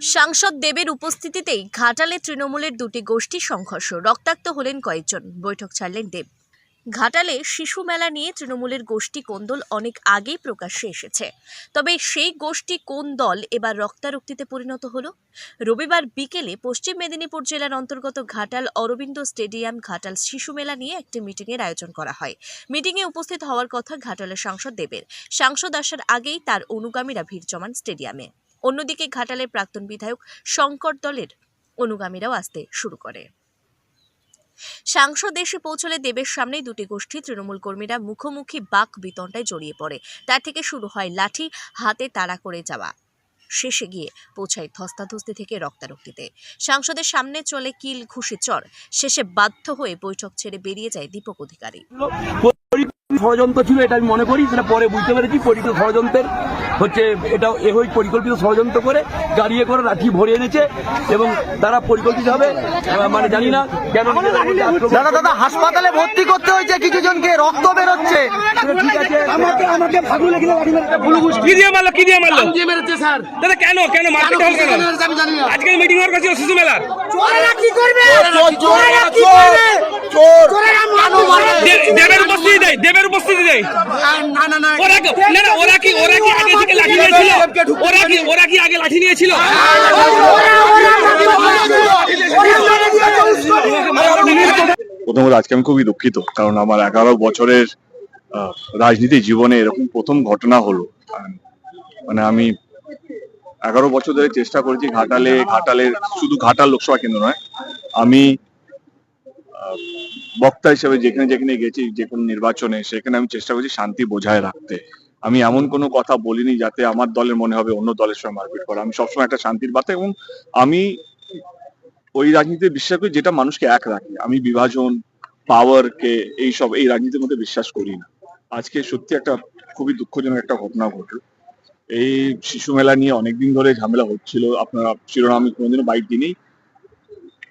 সাংসদ দেবের উপস্থিতিতেই ঘাটালে তৃণমূলের দুটি গোষ্ঠী সংঘর্ষ। রক্তাক্ত হলেন কয়েকজন। বৈঠক ছাড়লেন দেব। ঘাটালে শিশু মেলা নিয়ে তৃণমূলের গোষ্ঠী কোন্দল অনেক আগেই প্রকাশ্যে এসেছে। তবে সেই গোষ্ঠী কোন দল এবার রক্তারক্তিতে পরিণত হলো? রবিবার বিকেলে পশ্চিম মেদিনীপুর জেলার অন্তর্গত ঘাটাল অরবিন্দ স্টেডিয়াম ঘাটাল শিশু মেলা নিয়ে একটি মিটিংয়ের আয়োজন করা হয়। মিটিংয়ে উপস্থিত হওয়ার কথা ঘাটালের সাংসদ দেবের। সাংসদ আসার আগেই তার অনুগামীরা ভিড় জমান স্টেডিয়ামে। অন্যদিকে ঘাটালের প্রাক্তন বিধায়ক শঙ্কর দলের অনুগামীরাও আসতে শুরু করে। সাংসদ এসে পৌঁছলে দেবের সামনেই দুটি গোষ্ঠী তৃণমূল কর্মীরা মুখোমুখি বাক বিতণ্ডায় জড়িয়ে পড়ে। তার থেকে শুরু হয় লাঠি, হাতে তাড়া করে যাওয়া। শেষে গিয়ে পৌঁছায় ধস্তাধস্তি থেকে রক্তারক্তিতে। সাংসদের সামনে চলে কিল ঘুষি চর। শেষে বাধ্য হয়ে বৈঠক ছেড়ে বেরিয়ে যায় দীপক অধিকারী। ষড়যন্ত্র ছিল এটা আমি মনে করি সেটা পরে বুঝতে পেরেছি পরিকল্পিত ষড়যন্ত্রের হচ্ছে এটা এ হয়ে পরিকল্পিত ষড়যন্ত্র করে গাড়িয়ে করে লাঠি ভরে এনেছে এবং তারা পরিকল্পিতভাবে মানে জানি না কেন দাদা দাদা হাসপাতালে ভর্তি করতে হয়েছে কিছু জনকে রক্ত বেরোচ্ছে। ঠিক আছে। আমাকে আমাকে ফাগুলে গেলে লাঠি মেরে কি দিয়ে মারলো কি দিয়ে মারলো? দিয়ে মেরেছে স্যার। দাদা কেন কেন মারপিট হল কেন? আমি জানি না। আজকের মিটিং হওয়ার কাছে শিশু মেলার। চোরেরা কি করবে চোরেরা কি করবে! চোরেরা দেবের উপস্থিতি দেয় দেবের উপস্থিতি দেয় না না না ওরা না না ওরা কি ওরা কি আগে থেকে লাঠি নিয়েছিল ওরা কি ওরা কি আগে লাঠি নিয়েছিল প্রথমত আজকে আমি খুবই দুঃখিত কারণ আমার এগারো বছরের আহ, রাজনীতি জীবনে এরকম প্রথম ঘটনা হলো মানে আমি এগারো বছর ধরে চেষ্টা করেছি ঘাটালে ঘাটালের শুধু ঘাটাল লোকসভা কেন্দ্র নয় আমি বক্তা হিসেবে যেখানে যেখানে গেছি, যে কোনো নির্বাচনে, সেখানে আমি চেষ্টা করছি শান্তি বজায় রাখতে। আমি এমন কোনো কথা বলিনি যাতে আমার দলের মনে হবে অন্য দলের সঙ্গে মারপিট করা। আমি সবসময় একটা শান্তির বার্তা এবং আমি ওই রাজনীতিতে বিশ্বাস করি যেটা মানুষকে এক রাখে। আমি বিভাজন পাওয়ার কে, এইসব, এই রাজনীতির মধ্যে বিশ্বাস করি না। আজকে সত্যি একটা খুবই দুঃখজনক একটা ঘটনা ঘটলো। এই শিশু মেলা নিয়ে অনেকদিন ধরে ঝামেলা হচ্ছিল। আপনারা শিরোনাম কোনোদিনও বাইট দিনই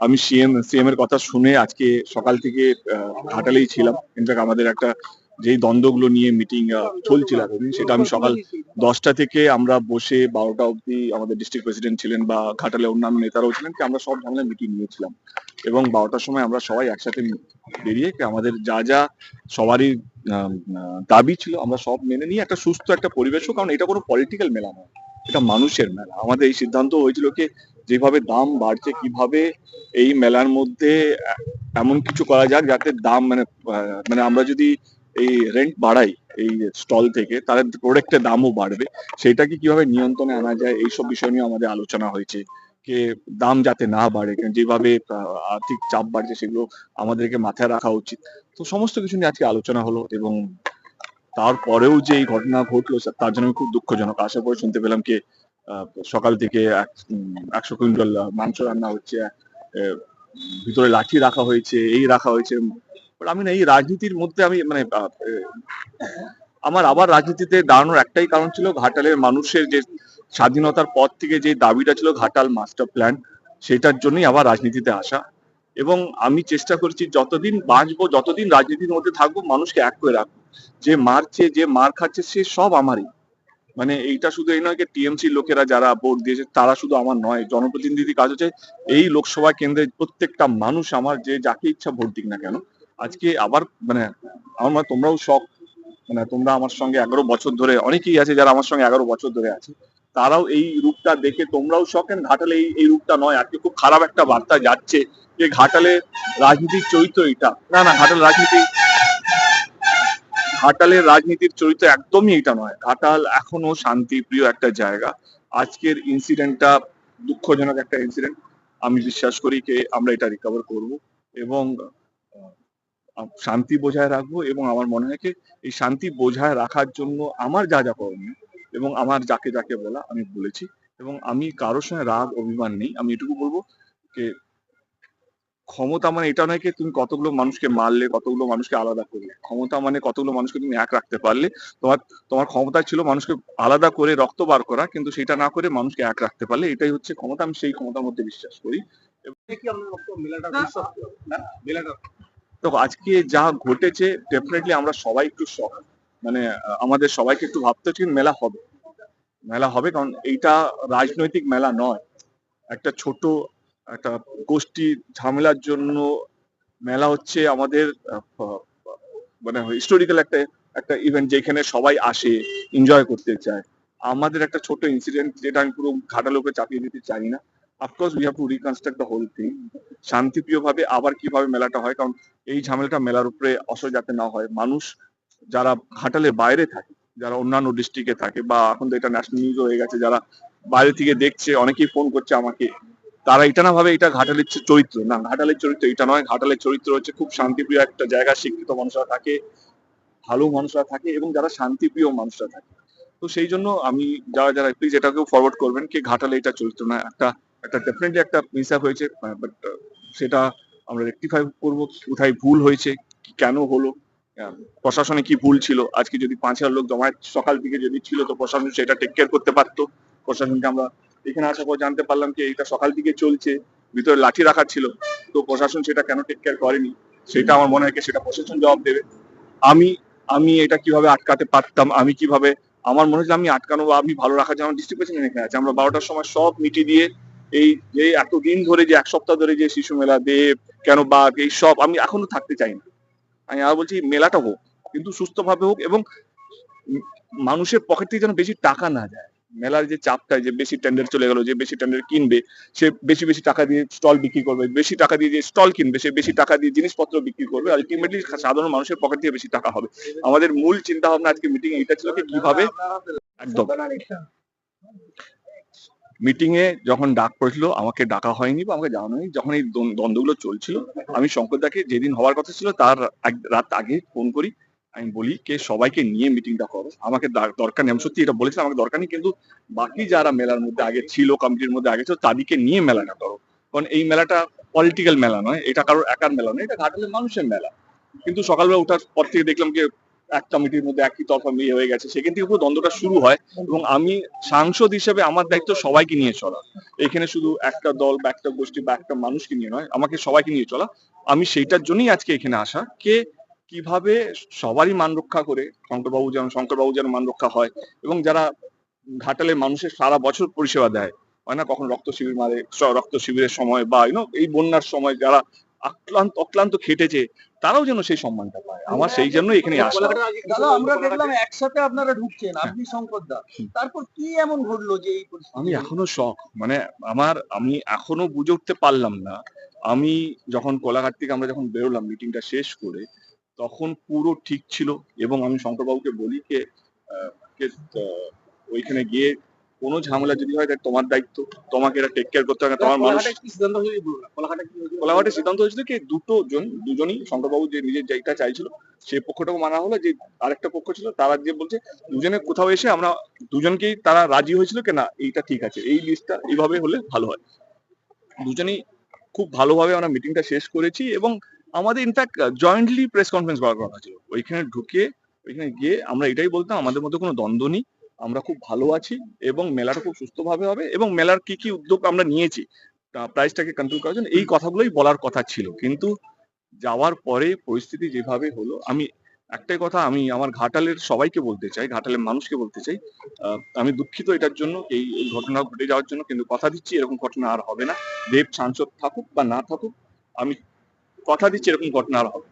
আমি সিএম সিএম এর কথা শুনে আজকে সকাল থেকে ঘাটালেই ছিলাম। ইনফ্যাক্ট আমাদের একটা যেই দ্বন্দ্বগুলো নিয়ে মিটিং চলছিল সেটা আমি সকাল দশটা থেকে আমরা বসে বারোটা অবধি আমাদের ডিস্ট্রিক্ট প্রেসিডেন্ট ছিলেন বা ঘাটালে অন্যান্য নেতারাও ছিলেন, কি আমরা সব ঝামেলা মিটিং নিয়েছিলাম। এবং বারোটার সময় আমরা সবাই একসাথে বেরিয়ে আমাদের যা যা সবারই দাবি ছিল, আমরা সব মেনে নিয়ে একটা সুস্থ একটা পরিবেশ হোক কারণ এটা কোনো পলিটিক্যাল মেলা নয়। এটা মানুষের মেলা। আমাদের এই সিদ্ধান্ত হয়েছিল কি যেভাবে দাম বাড়ছে, কীভাবে এই মেলার মধ্যে এমন কিছু করা যাক যাতে দাম মানে মানে আমরা যদি এই রেন্ট বাড়াই এই স্টল থেকে, তাহলে প্রোডাক্টের দামও বাড়বে। সেটাকে কীভাবে নিয়ন্ত্রণে আনা যায়, এইসব বিষয় নিয়ে আমাদের আলোচনা হয়েছে যে দাম যাতে না বাড়ে যেভাবে আর্থিক চাপ বাড়ছে সেগুলো আমাদেরকে মাথায় রাখা উচিত। তো সমস্ত কিছু নিয়ে আজকে আলোচনা হলো এবং তারপরেও যে এই ঘটনা ঘটলো, তার জন্য খুব দুঃখজনক। আশা করে শুনতে পেলাম কি সকাল থেকে এক- একশো কুইন্টাল মাংস রান্না হচ্ছে ভিতরে লাঠি রাখা হয়েছে, এই রাখা হয়েছে। আমি না, এই রাজনীতির মধ্যে আমি মানে আমার আবার রাজনীতিতে দাঁড়ানোর একটাই কারণ ছিল ঘাটালের মানুষের যে স্বাধীনতার পর থেকে যে দাবিটা ছিল ঘাটাল মাস্টার প্ল্যান, সেটার জন্যই আবার রাজনীতিতে আসা। এবং আমি চেষ্টা করছি যতদিন বাঁচবো, যতদিন রাজনীতির মধ্যে থাকব, মানুষকে এক করে রাখব। যে মারছে, যে মার খাচ্ছে, সে সব আমারই। মানে এইটা শুধু এই নয় যে টিএমসি লোকেরা যারা ভোট দিয়েছে, তারা শুধু আমার নয় জনপ্রতিনিধি কাজ হচ্ছে এই লোকসভা কেন্দ্রের প্রত্যেকটা মানুষ আমার যে যাকে ইচ্ছা ভোট দিক না কেন, আজকে আবার মানে আমার মনে তোমরাও শখ মানে তোমরা আমার সঙ্গে এগারো বছর ধরে, অনেকেই আছে যারা আমার সঙ্গে এগারো বছর ধরে আছে, তারাও এই রূপটা দেখে তোমরাও শখেন ঘাটালে এই এই রূপটা নয়, আজকে খুব খারাপ একটা বার্তা যাচ্ছে যে ঘাটালে রাজনীতির চরিত্র এটা না না, ঘাটাল রাজনীতি ঘাটালের রাজনীতির চরিত্র একদমই এটা নয়। ঘাটাল এখনও শান্তিপ্রিয় একটা জায়গা। আজকের ইনসিডেন্টটা দুঃখজনক একটা ইনসিডেন্ট আমি বিশ্বাস করি যে আমরা এটা রিকভার করব এবং শান্তি বজায় রাখব এবং আমার মনে হয় এই শান্তি বজায় রাখার জন্য আমার যা যা করণীয় এবং আমার যাকে যাকে বলা আমি বলেছি এবং আমি কারোর সঙ্গে রাগ অভিমান নেই। আমি এটুকু বলব যে ক্ষমতা মানে এটা নয় তুমি কতগুলো মানুষকে মারলে কতগুলো মানুষকে আলাদা করলে। ক্ষমতা মানে কতগুলো মানুষকে তুমি এক রাখতে পারলে। তোমার তোমার ক্ষমতা ছিল মানুষকে আলাদা করে রক্ত বার করা কিন্তু সেটা না করে মানুষকে এক রাখতে পারলে এটাই হচ্ছে ক্ষমতা। আমি সেই ক্ষমতার মধ্যে বিশ্বাস করি। তো আজকে যা ঘটেছে ডেফিনেটলি আমরা সবাই একটু শখ মানে আমাদের সবাইকে একটু ভাবতে হচ্ছে মেলা হবে। মেলা হবে কারণ এইটা রাজনৈতিক মেলা নয়। একটা ছোট একটা গোষ্ঠী ঝামেলার জন্য মেলা হচ্ছে আমাদের মানে হিস্টোরিক্যাল একটা একটা ইভেন্ট যেখানে সবাই আসে এনজয় করতে চায়। আমাদের একটা ছোট ইনসিডেন্ট যেটা আমি পুরো উপরে চাপিয়ে দিতে চাই না। Of course we have to reconstruct the whole thing শান্তিপ্রিয় ভাবে আবার কীভাবে মেলাটা হয়? কারণ এই ঝামেলাটা মেলার উপরে অসর যাতে না হয়। মানুষ যারা ঘাটালের বাইরে থাকে, যারা অন্যান্য ডিস্ট্রিক্টে থাকে বা এখন তো এটা ন্যাশনাল নিউজ হয়ে গেছে, যারা বাইরে থেকে দেখছে, অনেকেই ফোন করছে আমাকে। তারা এটা না ভাবে এটা ঘাটালের চরিত্র। না, ঘাটালের চরিত্র এটা নয়। ঘাটালের চরিত্র হচ্ছে খুব শান্তিপ্রিয় একটা জায়গা, শিক্ষিত মানুষরা থাকে, ভালো মানুষরা থাকে এবং যারা শান্তিপ্রিয় মানুষরা থাকে। তো সেই জন্য আমি যারা যারা প্লিজ এটাকেও ফরওয়ার্ড করবেন কি ঘাটালে এটা চরিত্র না, একটা একটা ডেফিনেটলি একটা মিস হয়েছে বাট সেটা আমরা রেকটিফাই করব। কোথায় ভুল হয়েছে কেন হলো প্রশাসনে কি ভুল ছিল? আজকে যদি পাঁচ হাজার লোক জমায়েত, সকাল থেকে যদি ছিল তো প্রশাসন সেটা টেক কেয়ার করতে পারতো। প্রশাসনকে আমরা এখানে আসার পর জানতে পারলাম যে এটা সকাল থেকে চলছে, ভিতরে লাঠি রাখা ছিল। তো প্রশাসন সেটা কেন টেক কেয়ার করেনি? সেটা আমার মনে হয় কি সেটা প্রশাসন জবাব দেবে। আমি আমি এটা কীভাবে আটকাতে পারতাম? আমি কীভাবে, আমার মনে হচ্ছে আমি আটকানো বা আমি ভালো রাখার জন্য ডিস্ট্রিক্ট প্রেসিডেন্ট এখানে আছে। আমরা বারোটার সময় সব মিটি দিয়ে এই যে এতদিন ধরে যে এক সপ্তাহ ধরে যে শিশু মেলা, দেব, কেন বাঘ, এই সব আমি এখনও থাকতে চাই না। আমি আর বলছি, মেলাটা হোক, কিন্তু সুস্থভাবে হোক এবং মানুষের পকেট থেকে যেন বেশি টাকা না যায়। মেলার যে চাপটা যে বেশি টেন্ডার চলে গেল, যে বেশি টেন্ডার কিনবে, সে বেশি বেশি টাকা দিয়ে স্টল বিক্রি করবে, বেশি টাকা দিয়ে যে স্টল কিনবে, সে বেশি টাকা দিয়ে জিনিসপত্র বিক্রি করবে আলটিমেটলি সাধারণ মানুষের পকেট থেকে বেশি টাকা হবে। আমাদের মূল চিন্তা ভাবনা আজকে মিটিং এটা ছিল কীভাবে একদম। মিটিং এ যখন ডাক পড়েছিল, আমাকে ডাকা হয়নি বা আমাকে জানানো হয়নি, যখন এই দ্বন্দ্ব- দ্বন্দ্বগুলো চলছিল, আমি শঙ্করদাকে যেদিন হওয়ার কথা ছিল, তার রাত আগে ফোন করি আমি বলি কে, সবাইকে নিয়ে মিটিংটা করো। আমাকে দরকার নেই। আমি সত্যি এটা বলেছিলাম আমাকে দরকার নেই, কিন্তু বাকি যারা মেলার মধ্যে আগে ছিল কমিটির মধ্যে আগে ছিল, তাদেরকে নিয়ে মেলাটা করো। কারণ এই মেলাটা পলিটিক্যাল মেলা নয়, এটা কারোর একার মেলা নয়, এটা ঘাটালের মানুষের মেলা। কিন্তু সকালবেলা ওঠার পর থেকে দেখলাম যে এক কমিটির মধ্যে একই তরফা বিয়ে হয়ে গেছে। সেখান থেকে পুরো দ্বন্দ্বটা শুরু হয় এবং আমি সাংসদ হিসেবে আমার দায়িত্ব সবাইকে নিয়ে চলা। এখানে শুধু একটা দল বা একটা গোষ্ঠী বা একটা মানুষকে নিয়ে নয়, আমাকে সবাইকে নিয়ে চলা। আমি সেইটার জন্যই আজকে এখানে আসা। কে কীভাবে সবারই মান রক্ষা করে শঙ্করবাবু যেন শঙ্করবাবু যেন মান রক্ষা হয় এবং যারা ঘাটালে মানুষের সারা বছর পরিষেবা দেয় হয় না? কখন রক্ত শিবির মারে রক্ত শিবিরের সময় বা ইউনো এই বন্যার সময় যারা আক্লান্ত অক্লান্ত খেটেছে তারাও যেন সেই সম্মানটা পায়। আমার সেই জন্য এখানে আসা। দাদা আমরা দেখলাম একসাথে আপনারা ঢুকছেন আপনি শঙ্কর দা। তারপর কি এমন ঘটলো যে এই পরিস্থিতি? আমি এখনও শখ মানে আমার আমি এখনও বুঝে উঠতে পারলাম না। আমি যখন কোলাঘাট থেকে আমরা যখন বেরোলাম মিটিংটা শেষ করে তখন পুরো ঠিক ছিল এবং আমি শঙ্করবাবুকে বলি যে ওইখানে গিয়ে কোনো ঝামেলা যদি হয় তাহলে তোমার দায়িত্ব। তোমাকে এটা টেক কেয়ার করতে হবে। তোমার মানুষ কোলাঘাটে সিদ্ধান্ত হয়েছিল কি দুটো জন দুজনই শঙ্করবাবু যে নিজের যেটা চাইছিল সেই পক্ষটাকে মানা হলো। যে আরেকটা পক্ষ ছিল তারা যে বলছে দুজনে কোথাও এসে আমরা দুজনকেই তারা রাজি হয়েছিল কি না এইটা ঠিক আছে। এই লিস্টটা এইভাবে হলে ভালো হয়। দুজনেই খুব ভালোভাবে আমরা মিটিংটা শেষ করেছি এবং আমাদের ইনফ্যাক্ট জয়েন্টলি প্রেস কনফারেন্স করার কথা ছিল ওইখানে ঢুকে, ওইখানে গিয়ে আমরা এটাই বলতাম, আমাদের মধ্যে কোনো দ্বন্দ্ব নেই, আমরা খুব ভালো আছি এবং মেলাটা খুব সুস্থভাবে হবে এবং মেলার কি কি উদ্যোগ আমরা নিয়েছি প্রাইসটাকে কন্ট্রোল করার জন্য এই কথাগুলোই বলার কথা ছিল। কিন্তু যাওয়ার পরে পরিস্থিতি যেভাবে হলো, আমি একটাই কথা, আমি আমার ঘাটালের সবাইকে বলতে চাই, ঘাটালের মানুষকে বলতে চাই আমি দুঃখিত এটার জন্য, এই এই ঘটনা ঘটে যাওয়ার জন্য, কিন্তু কথা দিচ্ছি, এরকম ঘটনা আর হবে না। দেব সাংসদ থাকুক বা না থাকুক, আমি কথা দিচ্ছি এরকম ঘটনা আর হবে